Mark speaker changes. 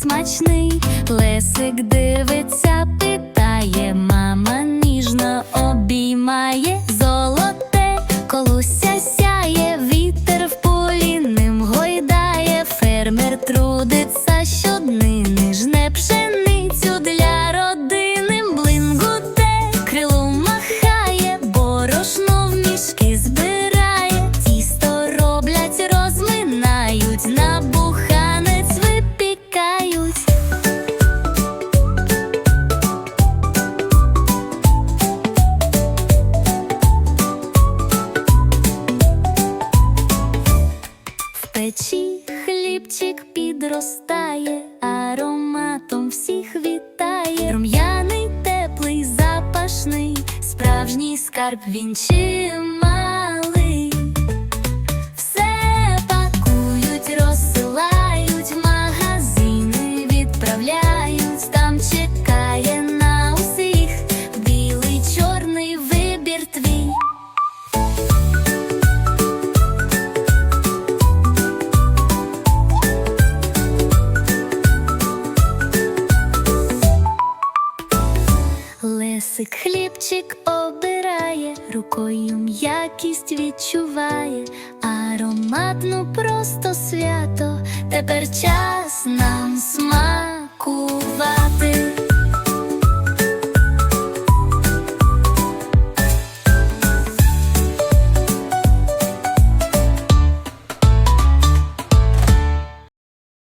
Speaker 1: смачний, лесик дивиться, питає ма. печі хлібчик підростає, ароматом всіх вітає. Рум'яний, теплий, запашний, справжній скарб він чима. Лесик хлібчик обирає, рукою м'якість відчуває, ароматну просто свято. Тепер час нам.